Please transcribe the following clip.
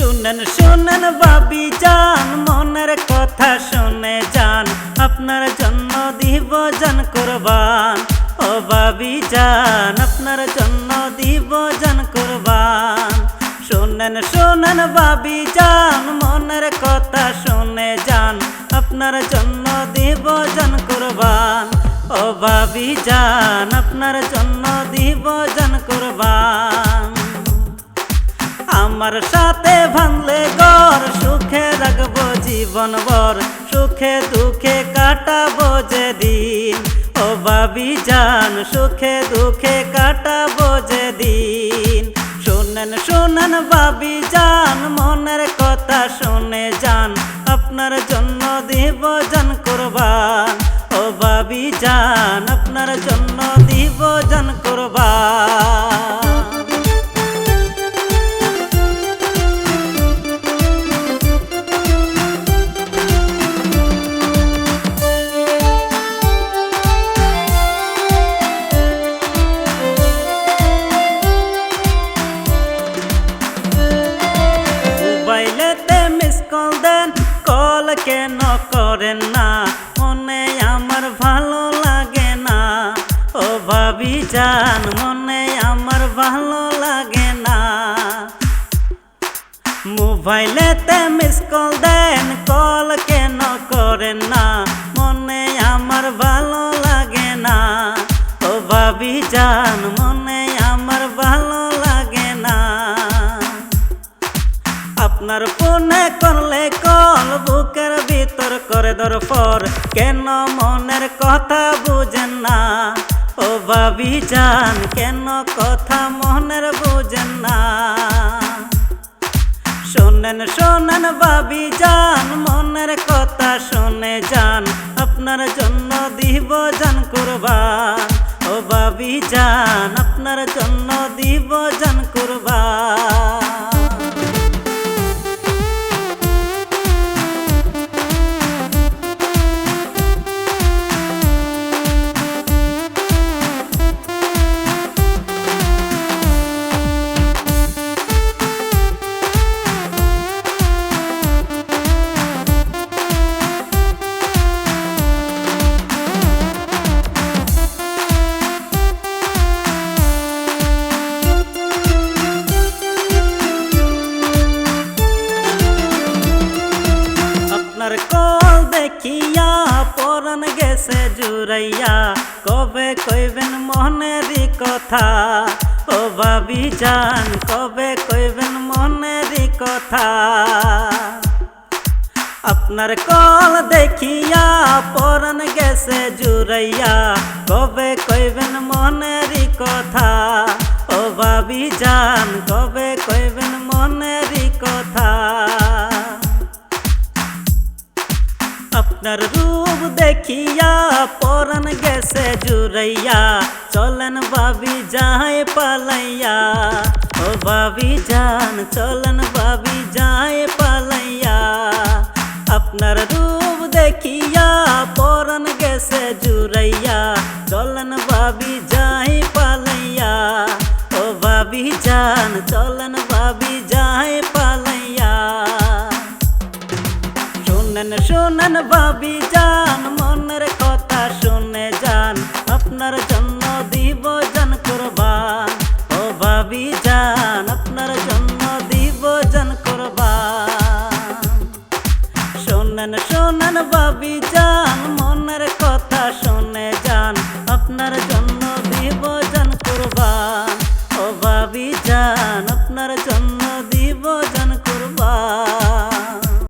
শুনেন শুনেন বাবি যান মনের কথা শুনে যান। আপনার জন্য দিব জান কোরবান, ও বাবি যান আপনার জন্য দিব জান কোরবান। শুনেন শুনেন বাবি যান মনের কথা শুনে যান। আপনার জন্য দিব জান কোরবান, ও বাবি যান আপনার জন্য দিব জান কোরবান। আমার সাথে ভাঙলে গর সুখে রাখব জীবন ভর, সুখে দুঃখে কাটাবো যে দিন ও বাবি যান সুখে দুঃখে কাটাবো যে দিন শুনেন শুনেন বাবি যান মনের কথা শুনে যান, আপনার জন্য দিব জান কোরবান। ও বাবি যান আপনার জন্য দিব জান কোরবান। কেন করেন না? মনে আমার ভালো লাগে না। ও ভাবি যান মনে আমার ভালো লাগে না। মোবাইলেতে মিস কল দেন কল কেন করেন না? মনে আমার ভালো লাগে না। ও ভাবি যান আপনার ফোনে করলে কল, বুকের ভিতর করে দরফর কেন মনের কথা বুঝেন না? ও ভাবি যান কেন কথা মনের বুঝেন না? শোনেন শোনেন ভাবি যান মনের কথা শুনে যান আপনার জন্য দিব জান কুরবান। ও ভাবি যান আপনার জন্য দিব জান কুরবান। আপনার কল দেখিয়া পরান গেছে জুড়াইয়া। কবে কইবেন মনেরই কথা? ও ভাবি যান কবে কইবেন মনেরই কথা? আপনার কল দেখিয়া পরান গেছে জুড়াইয়া। কবে কইবেন মনেরই কথা? ও ভাবি যান কবে কইবেন মনেরই কথা? আপনার রূপ দেখিয়া পরান গেছে জুড়াইয়া চলেন ভাবি যায় পালাইয়া ও ভাবি যান চলেন ভাবি যায় পালাইয়া আপনার রূপ দেখিয়া পরান গেছে জুড়াইয়া চলেন ভাবি যায় পালাইয়া ও ভাবি যান চলেন ভাবি যায় পালাইয়া শুনেন ভাবি যান, মনের কথা শুনে যান, আপনার জন্য দিব জান করবান। ও ভাবি যান, আপনার জন্য দিব জান করবান। শুনেন শুনেন ভাবি যান, মনের কথা শুনে যান, আপনার জন্য